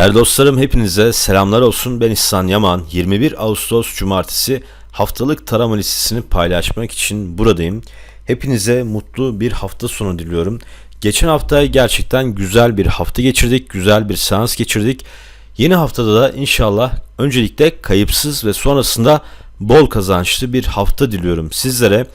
Değerli dostlarım hepinize selamlar olsun. Ben İhsan Yaman. 21 Ağustos Cumartesi haftalık tarama listesini paylaşmak için buradayım. Hepinize mutlu bir hafta sonu diliyorum. Geçen hafta gerçekten güzel bir hafta geçirdik. Güzel bir seans geçirdik. Yeni haftada da inşallah öncelikle kayıpsız ve sonrasında bol kazançlı bir hafta diliyorum sizlere.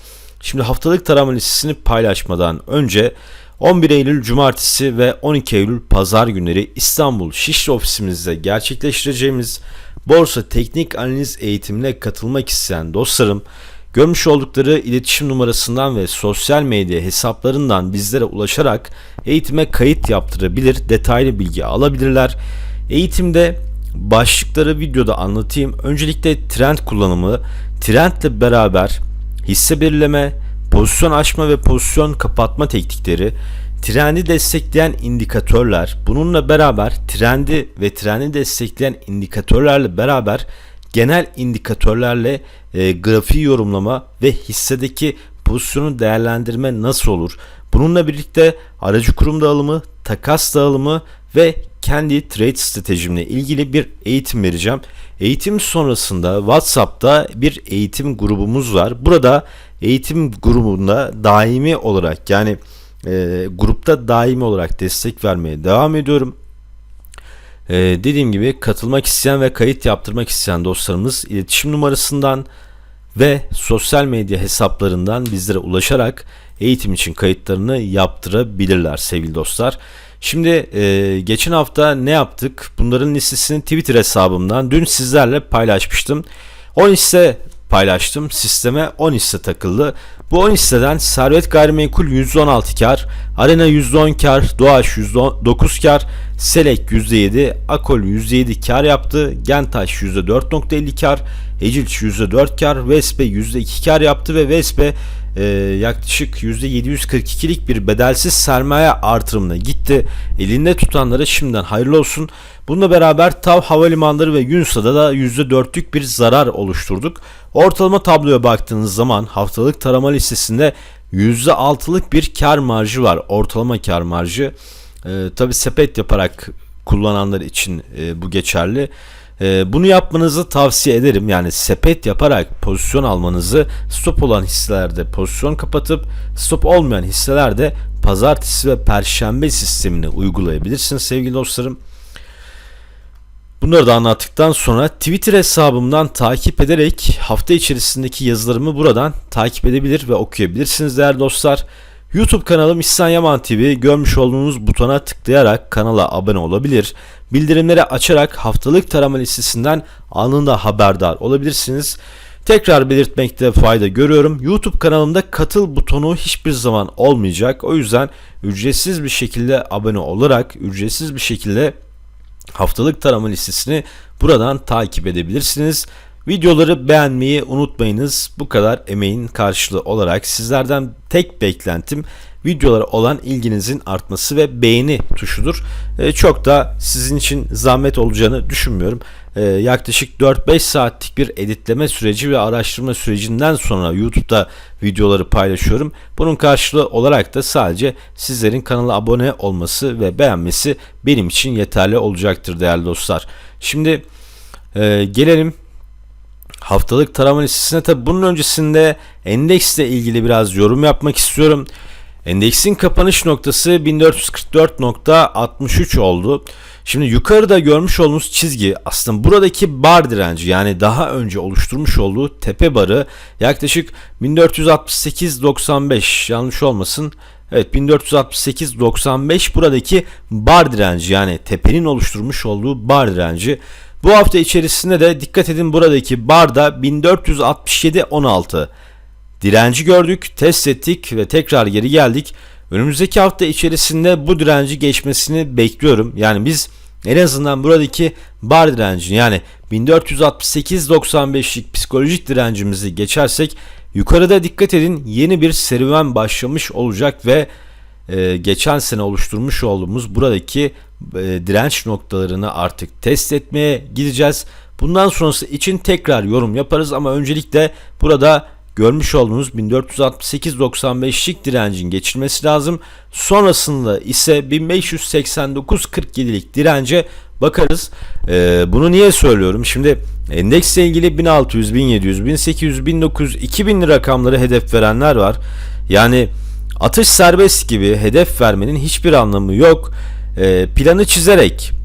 Şimdi haftalık tarama listesini paylaşmadan önce 11 Eylül Cumartesi ve 12 Eylül Pazar günleri İstanbul Şişli ofisimizde gerçekleştireceğimiz borsa teknik analiz eğitimine katılmak isteyen dostlarım görmüş oldukları iletişim numarasından ve sosyal medya hesaplarından bizlere ulaşarak eğitime kayıt yaptırabilir, detaylı bilgi alabilirler. Eğitimde başlıkları videoda anlatayım. Öncelikle trend kullanımı, trendle beraber hisse belirleme, pozisyon açma ve pozisyon kapatma teknikleri, trendi destekleyen indikatörler, bununla beraber trendi ve trendi destekleyen indikatörlerle beraber genel indikatörlerle e, grafiği yorumlama ve hissedeki pozisyonu değerlendirme nasıl olur? Bununla birlikte aracı kurum dağılımı, takas dağılımı ve kendi trade stratejimle ilgili bir eğitim vereceğim. Eğitim sonrasında WhatsApp'ta bir eğitim grubumuz var. Burada eğitim grubunda daimi olarak yani e, grupta daimi olarak destek vermeye devam ediyorum. E, dediğim gibi katılmak isteyen ve kayıt yaptırmak isteyen dostlarımız iletişim numarasından ve sosyal medya hesaplarından bizlere ulaşarak eğitim için kayıtlarını yaptırabilirler sevgili dostlar. Şimdi e, geçen hafta ne yaptık? Bunların listesini Twitter hesabımdan dün sizlerle paylaşmıştım. 10 hisse paylaştım. Sisteme 10 hisse takıldı. Bu 10 hisseden Servet Gayrimenkul %16 kar, Arena %10 kar, Doğaç %9 kar, Selek %7, Akol %7 kar yaptı, Gentaş %4.50 kar, Ecilç %4 kar, Vespe %2 kar yaptı ve Vespe e, yaklaşık %742'lik bir bedelsiz sermaye artırımına gitti. Elinde tutanlara şimdiden hayırlı olsun. Bununla beraber TAV Havalimanları ve Yunsa'da da %4'lük bir zarar oluşturduk. Ortalama tabloya baktığınız zaman haftalık tarama listesinde %6'lık bir kar marjı var. Ortalama kar marjı. E, Tabi sepet yaparak kullananlar için e, bu geçerli. E, bunu yapmanızı tavsiye ederim. Yani sepet yaparak pozisyon almanızı stop olan hisselerde pozisyon kapatıp stop olmayan hisselerde pazartesi ve perşembe sistemini uygulayabilirsiniz sevgili dostlarım. Bunları da anlattıktan sonra Twitter hesabımdan takip ederek hafta içerisindeki yazılarımı buradan takip edebilir ve okuyabilirsiniz değerli dostlar. YouTube kanalım İhsan Yaman TV görmüş olduğunuz butona tıklayarak kanala abone olabilir. Bildirimleri açarak haftalık tarama listesinden anında haberdar olabilirsiniz. Tekrar belirtmekte fayda görüyorum. YouTube kanalımda katıl butonu hiçbir zaman olmayacak. O yüzden ücretsiz bir şekilde abone olarak ücretsiz bir şekilde haftalık tarama listesini buradan takip edebilirsiniz. Videoları beğenmeyi unutmayınız. Bu kadar emeğin karşılığı olarak sizlerden tek beklentim videolara olan ilginizin artması ve beğeni tuşudur. E, çok da sizin için zahmet olacağını düşünmüyorum. E, yaklaşık 4-5 saatlik bir editleme süreci ve araştırma sürecinden sonra YouTube'da videoları paylaşıyorum. Bunun karşılığı olarak da sadece sizlerin kanala abone olması ve beğenmesi benim için yeterli olacaktır değerli dostlar. Şimdi e, gelelim haftalık tarama listesine tabi bunun öncesinde endeksle ilgili biraz yorum yapmak istiyorum. Endeksin kapanış noktası 1444.63 oldu. Şimdi yukarıda görmüş olduğunuz çizgi aslında buradaki bar direnci yani daha önce oluşturmuş olduğu tepe barı yaklaşık 1468.95 yanlış olmasın. Evet 1468.95 buradaki bar direnci yani tepenin oluşturmuş olduğu bar direnci. Bu hafta içerisinde de dikkat edin buradaki barda 1467.16 direnci gördük, test ettik ve tekrar geri geldik. Önümüzdeki hafta içerisinde bu direnci geçmesini bekliyorum. Yani biz en azından buradaki bar direncini yani 1468.95'lik psikolojik direncimizi geçersek yukarıda dikkat edin yeni bir serüven başlamış olacak ve e, geçen sene oluşturmuş olduğumuz buradaki e, direnç noktalarını artık test etmeye gideceğiz. Bundan sonrası için tekrar yorum yaparız ama öncelikle burada görmüş olduğunuz 1468.95'lik direncin geçilmesi lazım. Sonrasında ise 1589.47'lik dirence bakarız. Ee, bunu niye söylüyorum? Şimdi endeksle ilgili 1600, 1700, 1800, 1900, 2000 rakamları hedef verenler var. Yani atış serbest gibi hedef vermenin hiçbir anlamı yok. Ee, planı çizerek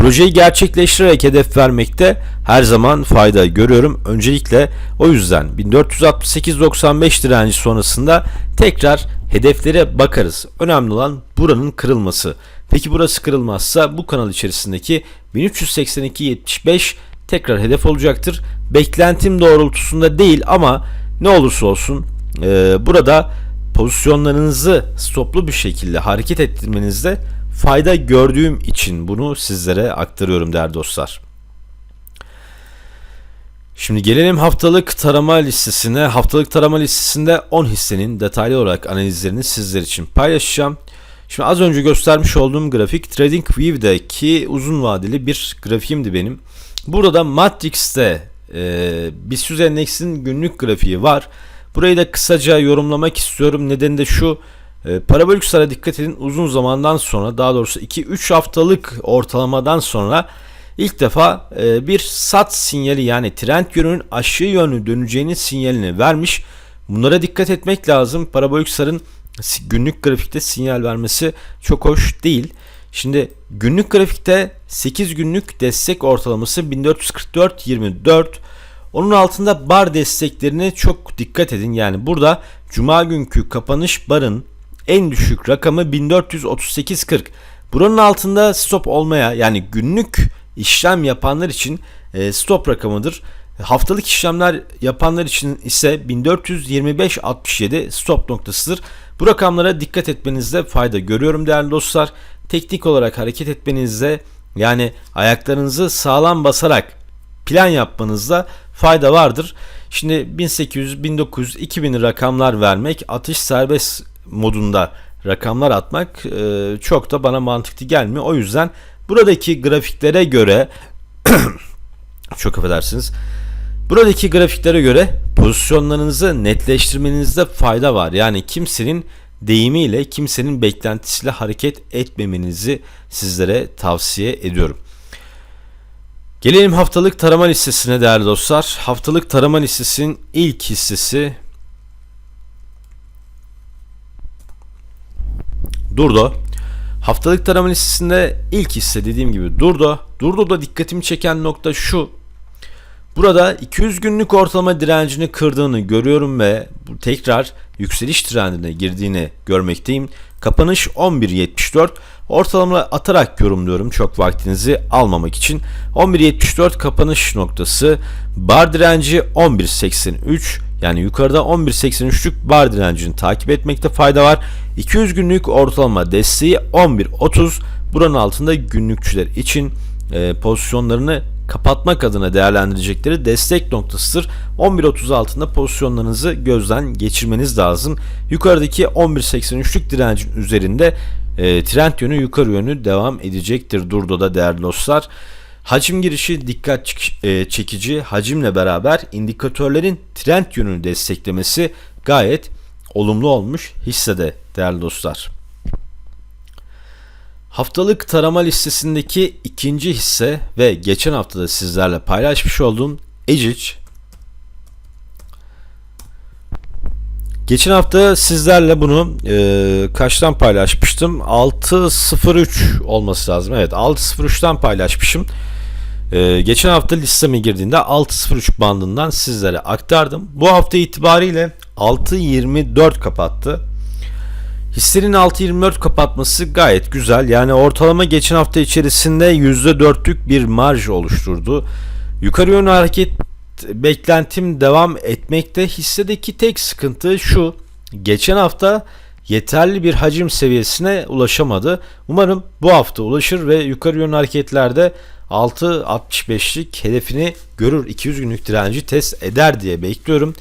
Projeyi gerçekleştirerek hedef vermekte her zaman fayda görüyorum. Öncelikle o yüzden 1468.95 direnci sonrasında tekrar hedeflere bakarız. Önemli olan buranın kırılması. Peki burası kırılmazsa bu kanal içerisindeki 1382.75 tekrar hedef olacaktır. Beklentim doğrultusunda değil ama ne olursa olsun e, burada pozisyonlarınızı stoplu bir şekilde hareket ettirmenizde fayda gördüğüm için bunu sizlere aktarıyorum değerli dostlar. Şimdi gelelim haftalık tarama listesine. Haftalık tarama listesinde 10 hissenin detaylı olarak analizlerini sizler için paylaşacağım. Şimdi az önce göstermiş olduğum grafik TradingView'deki uzun vadeli bir grafiğimdi benim. Burada da Matrix'te e, BIST endeksinin günlük grafiği var. Burayı da kısaca yorumlamak istiyorum. Nedeni de şu. E, parabolik sara dikkat edin uzun zamandan sonra daha doğrusu 2-3 haftalık ortalamadan sonra ilk defa e, bir sat sinyali yani trend yönünün aşağı yönlü döneceğinin sinyalini vermiş. Bunlara dikkat etmek lazım. Parabolik sarın günlük grafikte sinyal vermesi çok hoş değil. Şimdi günlük grafikte 8 günlük destek ortalaması 1444.24 onun altında bar desteklerine çok dikkat edin. Yani burada cuma günkü kapanış barın en düşük rakamı 1438.40. Buranın altında stop olmaya yani günlük işlem yapanlar için e, stop rakamıdır. Haftalık işlemler yapanlar için ise 1425.67 stop noktasıdır. Bu rakamlara dikkat etmenizde fayda görüyorum değerli dostlar. Teknik olarak hareket etmenizde yani ayaklarınızı sağlam basarak plan yapmanızda fayda vardır. Şimdi 1800, 1900, 2000 rakamlar vermek atış serbest modunda rakamlar atmak e, çok da bana mantıklı gelmiyor. O yüzden buradaki grafiklere göre çok affedersiniz. Buradaki grafiklere göre pozisyonlarınızı netleştirmenizde fayda var. Yani kimsenin deyimiyle, kimsenin beklentisiyle hareket etmemenizi sizlere tavsiye ediyorum. Gelelim haftalık tarama listesine değerli dostlar. Haftalık tarama listesinin ilk hissesi Durdo. Haftalık tarama listesinde ilk hisse dediğim gibi Durdo. Durdo'da dikkatimi çeken nokta şu. Burada 200 günlük ortalama direncini kırdığını görüyorum ve tekrar yükseliş trendine girdiğini görmekteyim. Kapanış 11.74. Ortalama atarak yorumluyorum çok vaktinizi almamak için. 11.74 kapanış noktası. Bar direnci 11.83. Yani yukarıda 11.83'lük bar direncini takip etmekte fayda var. 200 günlük ortalama desteği 11.30. Buranın altında günlükçüler için e, pozisyonlarını kapatmak adına değerlendirecekleri destek noktasıdır. 11.30 altında pozisyonlarınızı gözden geçirmeniz lazım. Yukarıdaki 11.83'lük direncin üzerinde e, trend yönü yukarı yönü devam edecektir Durdo'da değerli dostlar. Hacim girişi dikkat e, çekici hacimle beraber indikatörlerin trend yönünü desteklemesi gayet olumlu olmuş hissede değerli dostlar. Haftalık tarama listesindeki ikinci hisse ve geçen haftada sizlerle paylaşmış olduğum Ecic. Geçen hafta sizlerle bunu e, kaçtan paylaşmıştım? 6.03 olması lazım. Evet 6.03'ten paylaşmışım. E, geçen hafta listeme girdiğinde 6.03 bandından sizlere aktardım. Bu hafta itibariyle 6.24 kapattı. Hissenin 6.24 kapatması gayet güzel. Yani ortalama geçen hafta içerisinde %4'lük bir marj oluşturdu. Yukarı yönlü hareket beklentim devam etmekte. Hissedeki tek sıkıntı şu. Geçen hafta yeterli bir hacim seviyesine ulaşamadı. Umarım bu hafta ulaşır ve yukarı yönlü hareketlerde 6.65'lik hedefini görür. 200 günlük direnci test eder diye bekliyorum.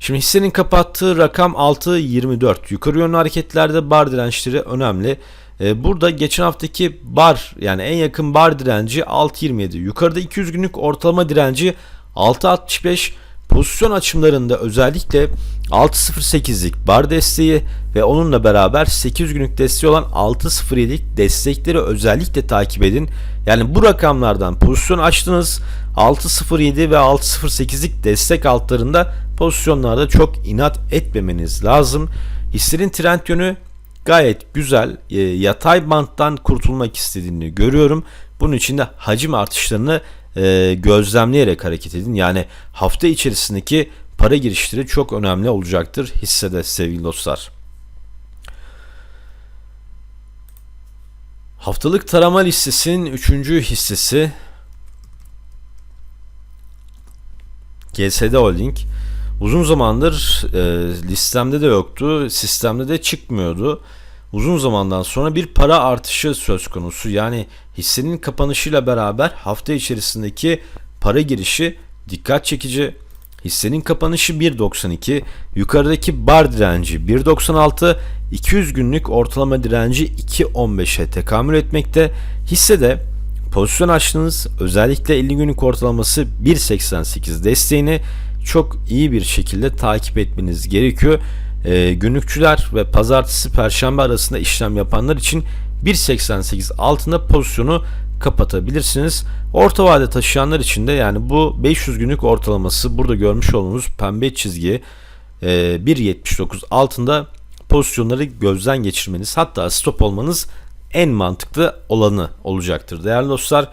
Şimdi hissenin kapattığı rakam 6.24. Yukarı yönlü hareketlerde bar dirençleri önemli. Ee, burada geçen haftaki bar yani en yakın bar direnci 6.27. Yukarıda 200 günlük ortalama direnci 6.65. pozisyon açımlarında özellikle 6.08'lik bar desteği ve onunla beraber 8 günlük desteği olan 6.07'lik destekleri özellikle takip edin. Yani bu rakamlardan pozisyon açtınız 6.07 ve 6.08'lik destek altlarında pozisyonlarda çok inat etmemeniz lazım. Hissenin trend yönü gayet güzel. E, yatay banttan kurtulmak istediğini görüyorum. Bunun için de hacim artışlarını e, gözlemleyerek hareket edin. Yani hafta içerisindeki para girişleri çok önemli olacaktır hissede sevgili dostlar. Haftalık tarama listesinin 3. hissesi GSD Holding. Uzun zamandır e, listemde de yoktu, sistemde de çıkmıyordu. Uzun zamandan sonra bir para artışı söz konusu. Yani hissenin kapanışıyla beraber hafta içerisindeki para girişi dikkat çekici. Hissenin kapanışı 1.92, yukarıdaki bar direnci 1.96, 200 günlük ortalama direnci 2.15'e tekamül etmekte. Hissede pozisyon açtığınız özellikle 50 günlük ortalaması 1.88 desteğini çok iyi bir şekilde takip etmeniz gerekiyor. E, günlükçüler ve pazartesi perşembe arasında işlem yapanlar için 1.88 altında pozisyonu kapatabilirsiniz. Orta vade taşıyanlar için de yani bu 500 günlük ortalaması burada görmüş olduğunuz pembe çizgi e, 1.79 altında pozisyonları gözden geçirmeniz hatta stop olmanız en mantıklı olanı olacaktır. Değerli dostlar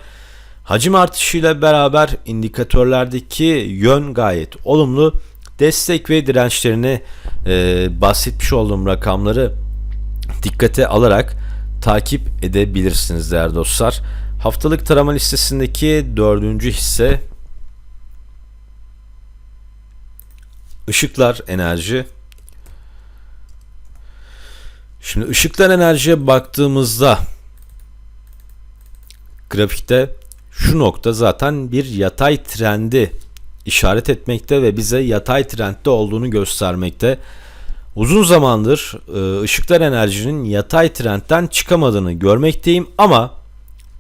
hacim artışıyla beraber indikatörlerdeki yön gayet olumlu. Destek ve dirençlerini e, bahsetmiş olduğum rakamları dikkate alarak takip edebilirsiniz değerli dostlar. Haftalık tarama listesindeki dördüncü hisse Işıklar Enerji. Şimdi ışıklar enerjiye baktığımızda grafikte şu nokta zaten bir yatay trendi işaret etmekte ve bize yatay trendde olduğunu göstermekte. Uzun zamandır e, ışıklar enerjinin yatay trendten çıkamadığını görmekteyim ama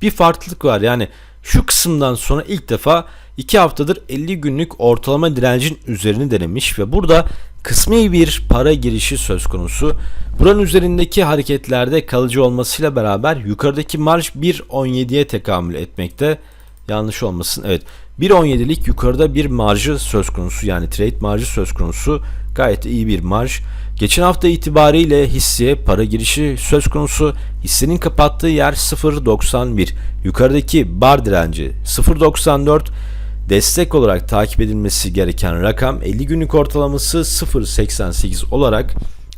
bir farklılık var. Yani şu kısımdan sonra ilk defa 2 haftadır 50 günlük ortalama direncin üzerini denemiş ve burada kısmi bir para girişi söz konusu. Buranın üzerindeki hareketlerde kalıcı olmasıyla beraber yukarıdaki marj 1.17'ye tekamül etmekte. Yanlış olmasın. Evet. 1.17'lik yukarıda bir marjı söz konusu yani trade marjı söz konusu. Gayet iyi bir marj. Geçen hafta itibariyle hisseye para girişi söz konusu. Hissenin kapattığı yer 0.91. Yukarıdaki bar direnci 0.94. Destek olarak takip edilmesi gereken rakam 50 günlük ortalaması 0.88 olarak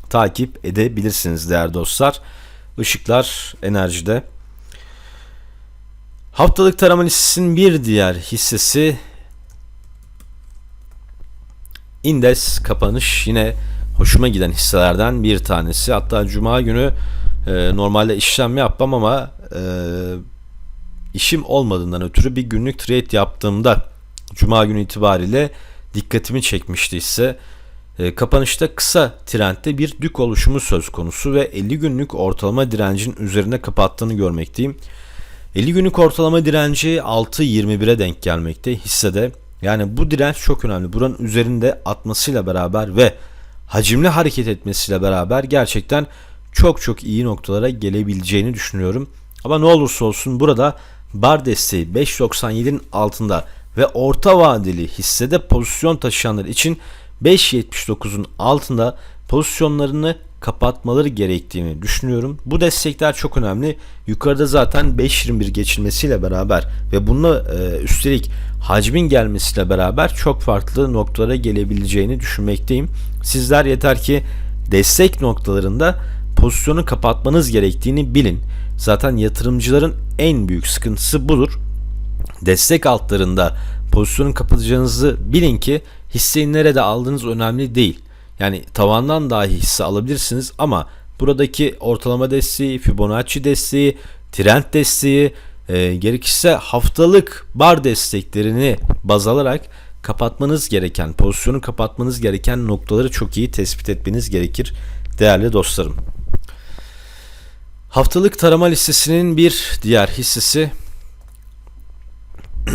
takip edebilirsiniz değerli dostlar. Işıklar enerjide. Haftalık tarama listesinin bir diğer hissesi Indes kapanış yine hoşuma giden hisselerden bir tanesi. Hatta cuma günü e, normalde işlem yapmam ama e, işim olmadığından ötürü bir günlük trade yaptığımda cuma günü itibariyle dikkatimi çekmişti ise e, kapanışta kısa trendte bir dük oluşumu söz konusu ve 50 günlük ortalama direncin üzerine kapattığını görmekteyim. 50 günlük ortalama direnci 6.21'e denk gelmekte hissede. Yani bu direnç çok önemli. Buranın üzerinde atmasıyla beraber ve hacimli hareket etmesiyle beraber gerçekten çok çok iyi noktalara gelebileceğini düşünüyorum. Ama ne olursa olsun burada bar desteği 5.97'nin altında ve orta vadeli hissede pozisyon taşıyanlar için 5.79'un altında pozisyonlarını kapatmaları gerektiğini düşünüyorum. Bu destekler çok önemli. Yukarıda zaten 5.21 geçilmesiyle beraber ve bununla e, üstelik hacmin gelmesiyle beraber çok farklı noktalara gelebileceğini düşünmekteyim. Sizler yeter ki destek noktalarında pozisyonu kapatmanız gerektiğini bilin. Zaten yatırımcıların en büyük sıkıntısı budur. Destek altlarında pozisyonu kapatacağınızı bilin ki hisseyi nerede aldığınız önemli değil. Yani tavandan dahi hisse alabilirsiniz ama buradaki ortalama desteği, Fibonacci desteği, trend desteği, e, gerekirse haftalık bar desteklerini baz alarak kapatmanız gereken, pozisyonu kapatmanız gereken noktaları çok iyi tespit etmeniz gerekir değerli dostlarım. Haftalık tarama listesinin bir diğer hissesi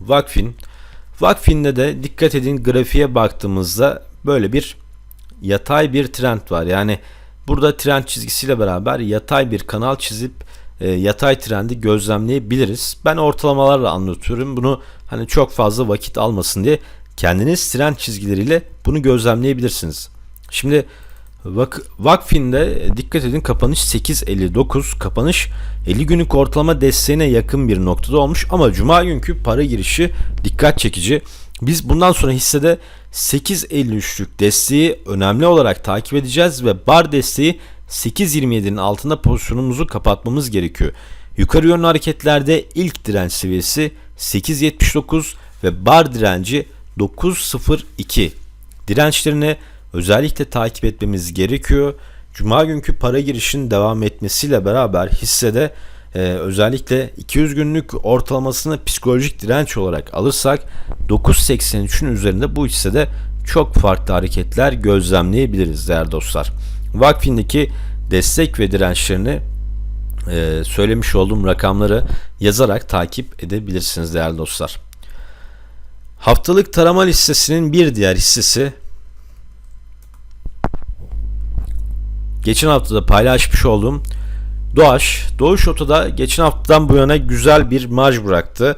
Vakfin. Vakfin'de de dikkat edin grafiğe baktığımızda böyle bir yatay bir trend var. Yani burada trend çizgisiyle beraber yatay bir kanal çizip e, yatay trendi gözlemleyebiliriz. Ben ortalamalarla anlatıyorum. Bunu hani çok fazla vakit almasın diye kendiniz trend çizgileriyle bunu gözlemleyebilirsiniz. Şimdi Vak Vakfin'de dikkat edin kapanış 8.59 kapanış 50 günlük ortalama desteğine yakın bir noktada olmuş ama cuma günkü para girişi dikkat çekici. Biz bundan sonra hissede 8.53'lük desteği önemli olarak takip edeceğiz ve bar desteği 8.27'nin altında pozisyonumuzu kapatmamız gerekiyor. Yukarı yönlü hareketlerde ilk direnç seviyesi 8.79 ve bar direnci 9.02. Dirençlerini özellikle takip etmemiz gerekiyor. Cuma günkü para girişin devam etmesiyle beraber hissede e, özellikle 200 günlük ortalamasını psikolojik direnç olarak alırsak 9.83'ün üzerinde bu hissede çok farklı hareketler gözlemleyebiliriz değerli dostlar. Vakfin'deki destek ve dirençlerini e, söylemiş olduğum rakamları yazarak takip edebilirsiniz değerli dostlar. Haftalık tarama listesinin bir diğer hissesi geçen haftada paylaşmış olduğum Doğaş. Doğuş Oto'da geçen haftadan bu yana güzel bir marj bıraktı.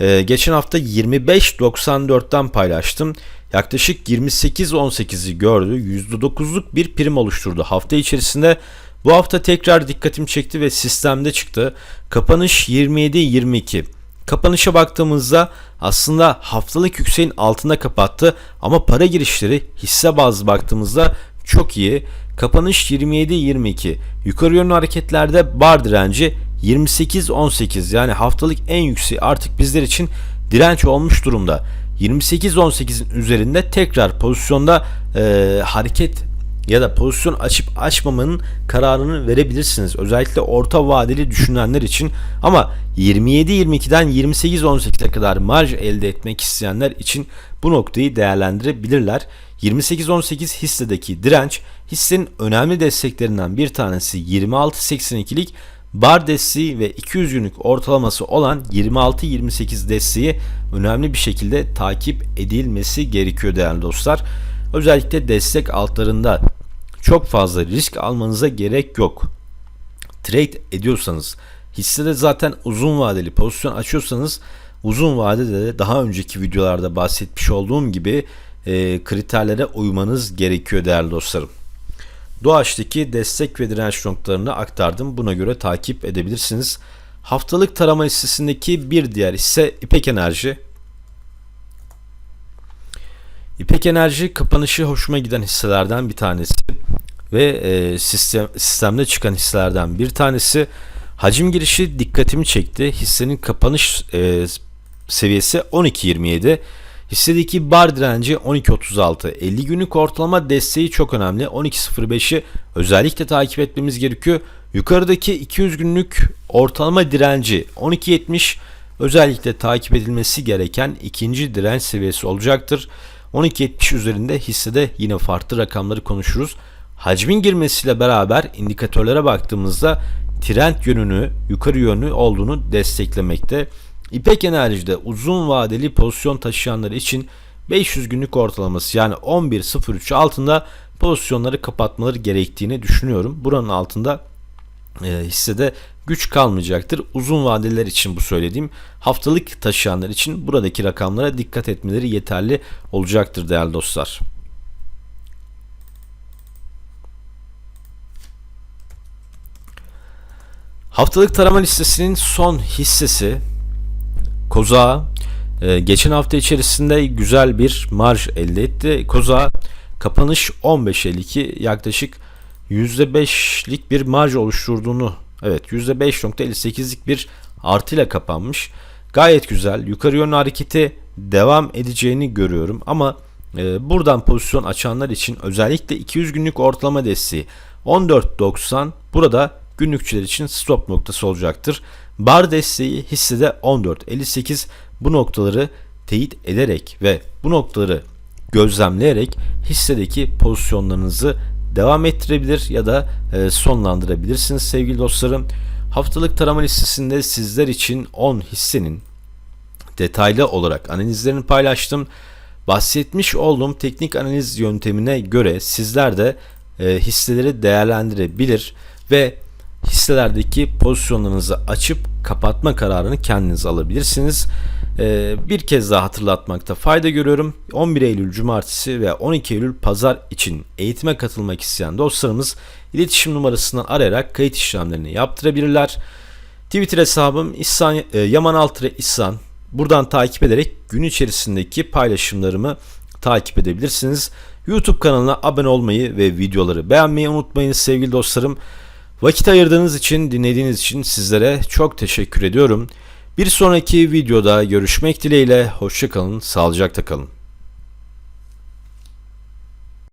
Ee, geçen hafta 25.94'ten paylaştım. Yaklaşık 28.18'i gördü. %9'luk bir prim oluşturdu. Hafta içerisinde bu hafta tekrar dikkatim çekti ve sistemde çıktı. Kapanış 27.22. Kapanışa baktığımızda aslında haftalık yükseğin altında kapattı ama para girişleri hisse bazlı baktığımızda çok iyi. Kapanış 27-22. Yukarı yönlü hareketlerde bar direnci 28-18 yani haftalık en yüksek artık bizler için direnç olmuş durumda. 28-18'in üzerinde tekrar pozisyonda e, hareket ya da pozisyon açıp açmamanın kararını verebilirsiniz. Özellikle orta vadeli düşünenler için ama 27-22'den 28-18'e kadar marj elde etmek isteyenler için bu noktayı değerlendirebilirler. 28-18 hissedeki direnç hissenin önemli desteklerinden bir tanesi 26.82'lik bar desteği ve 200 günlük ortalaması olan 26-28 desteği önemli bir şekilde takip edilmesi gerekiyor değerli dostlar. Özellikle destek altlarında çok fazla risk almanıza gerek yok. Trade ediyorsanız hissede zaten uzun vadeli pozisyon açıyorsanız uzun vadede de daha önceki videolarda bahsetmiş olduğum gibi e, kriterlere uymanız gerekiyor değerli dostlarım. Doğaç'taki destek ve direnç noktalarını aktardım. Buna göre takip edebilirsiniz. Haftalık tarama listesindeki bir diğer ise İpek Enerji. İpek Enerji kapanışı hoşuma giden hisselerden bir tanesi ve e, sistem, sistemde çıkan hisselerden bir tanesi. Hacim girişi dikkatimi çekti. Hissenin kapanış e, seviyesi 12.27. Hissedeki bar direnci 12.36. 50 günlük ortalama desteği çok önemli. 12.05'i özellikle takip etmemiz gerekiyor. Yukarıdaki 200 günlük ortalama direnci 12.70 özellikle takip edilmesi gereken ikinci direnç seviyesi olacaktır. 12.70 üzerinde hissede yine farklı rakamları konuşuruz. Hacmin girmesiyle beraber indikatörlere baktığımızda trend yönünü yukarı yönlü olduğunu desteklemekte. İpek Enerji'de uzun vadeli pozisyon taşıyanlar için 500 günlük ortalaması yani 11.03 altında pozisyonları kapatmaları gerektiğini düşünüyorum. Buranın altında e, hissede güç kalmayacaktır. Uzun vadeler için bu söylediğim haftalık taşıyanlar için buradaki rakamlara dikkat etmeleri yeterli olacaktır değerli dostlar. Haftalık tarama listesinin son hissesi Koza e, geçen hafta içerisinde güzel bir marj elde etti. Koza kapanış 15.52 yaklaşık %5'lik bir marj oluşturduğunu evet %5.58'lik bir artıyla kapanmış. Gayet güzel. Yukarı yönlü hareketi devam edeceğini görüyorum ama e, buradan pozisyon açanlar için özellikle 200 günlük ortalama desteği 14.90 burada günlükçüler için stop noktası olacaktır. Bar desteği hissede 14.58 bu noktaları teyit ederek ve bu noktaları gözlemleyerek hissedeki pozisyonlarınızı devam ettirebilir ya da e, sonlandırabilirsiniz sevgili dostlarım. Haftalık tarama listesinde sizler için 10 hissenin detaylı olarak analizlerini paylaştım. Bahsetmiş olduğum teknik analiz yöntemine göre sizler de e, hisseleri değerlendirebilir ve hisselerdeki pozisyonlarınızı açıp kapatma kararını kendiniz alabilirsiniz. E, bir kez daha hatırlatmakta fayda görüyorum. 11 Eylül Cumartesi ve 12 Eylül Pazar için eğitime katılmak isteyen dostlarımız iletişim numarasından arayarak kayıt işlemlerini yaptırabilirler. Twitter hesabım İhsan, e, Yaman Altıre İhsan. Buradan takip ederek gün içerisindeki paylaşımlarımı takip edebilirsiniz. YouTube kanalına abone olmayı ve videoları beğenmeyi unutmayın sevgili dostlarım. Vakit ayırdığınız için, dinlediğiniz için sizlere çok teşekkür ediyorum. Bir sonraki videoda görüşmek dileğiyle. Hoşçakalın, sağlıcakla kalın.